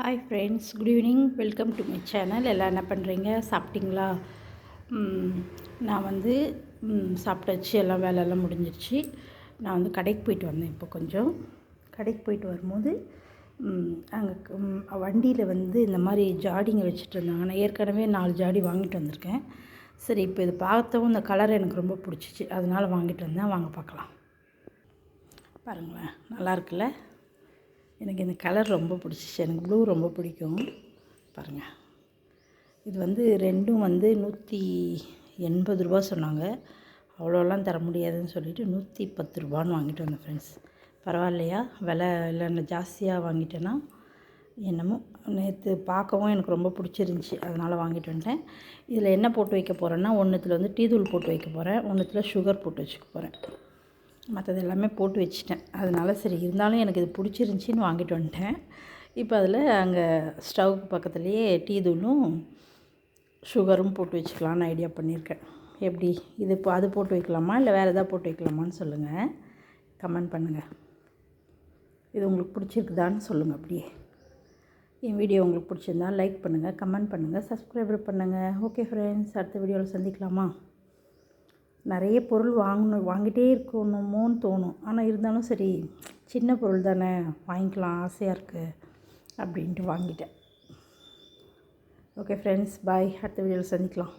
Hi friends good evening welcome to my channel எல்லாம் என்ன பண்ணுறீங்க சாப்பிட்டீங்களா? நான் வந்து சாப்பிட்டாச்சு. எல்லாம் வேலையெல்லாம் முடிஞ்சிருச்சு. நான் வந்து கடைக்கு போயிட்டு வந்தேன் இப்போ கொஞ்சம். கடைக்கு போயிட்டு வரும்போது அங்கே வண்டியில் வந்து இந்த மாதிரி ஜாடிங்க வச்சுட்டு இருந்தாங்க. நான் ஏற்கனவே நாலு ஜாடி வாங்கிட்டு வந்திருக்கேன். சரி இப்போ இது பார்த்தவும் இந்த கலர் எனக்கு ரொம்ப பிடிச்சிச்சு. அதனால் வாங்கிட்டு வந்தேன். வாங்க பார்க்கலாம். பாருங்களேன் நல்லா இருக்குல்ல? எனக்கு இந்த கலர் ரொம்ப பிடிச்சிச்சு. எனக்கு ப்ளூ ரொம்ப பிடிக்கும். பாருங்கள் இது வந்து ரெண்டும் வந்து நூற்றி எண்பது ரூபா சொன்னாங்க. அவ்வளோலாம் தர முடியாதுன்னு சொல்லிவிட்டு நூற்றி பத்து ரூபான்னு வாங்கிட்டு வந்தேன் ஃப்ரெண்ட்ஸ் பரவாயில்லையா? விலை இல்லை ஜாஸ்தியாக வாங்கிட்டேன்னா என்னமோ நேற்று பார்க்கவும் எனக்கு ரொம்ப பிடிச்சிருந்துச்சி. அதனால் வாங்கிட்டு வந்துட்டேன். இதில் என்ன போட்டு வைக்க போகிறேன்னா ஒன்றுத்தில் வந்து டீ தூள் போட்டு வைக்க போகிறேன் ஒன்றுத்தில் சுகர் போட்டு வச்சுக்க போகிறேன் மற்றது எல்லாமே போட்டு வச்சிட்டேன். அதனால சரி இருந்தாலும் எனக்கு இது பிடிச்சிருந்துச்சின்னு வாங்கிட்டு வந்துட்டேன். இப்போ அதில் அங்கே ஸ்டவ்க்கு பக்கத்துலேயே டீ தூளும் சுகரும் போட்டு வச்சுக்கலான்னு ஐடியா பண்ணியிருக்கேன். எப்படி? இது இப்போ அது போட்டு வைக்கலாமா? இல்லை வேறு எதாவது போட்டு வைக்கலாமான்னு சொல்லுங்கள் கமெண்ட் பண்ணுங்கள் இது உங்களுக்கு பிடிச்சிருக்குதான்னு சொல்லுங்கள் அப்படியே. என் வீடியோ உங்களுக்கு பிடிச்சிருந்தா லைக் பண்ணுங்கள் கமெண்ட் பண்ணுங்கள் சப்ஸ்கிரைபர் பண்ணுங்கள் ஓகே ஃப்ரெண்ட்ஸ் அடுத்த வீடியோவில் சந்திக்கலாமா? நிறைய பொருள் வாங்கணும் வாங்கிட்டே இருக்கணுமோன்னு தோணும். ஆனால் இருந்தாலும் சரி சின்ன பொருள் தானே வாங்கிக்கலாம் ஆசையாக இருக்குது அப்படின்ட்டு வாங்கிட்டேன். ஓகே ஃப்ரெண்ட்ஸ் பாய் அடுத்த வீடியோவில் சந்திக்கலாம்.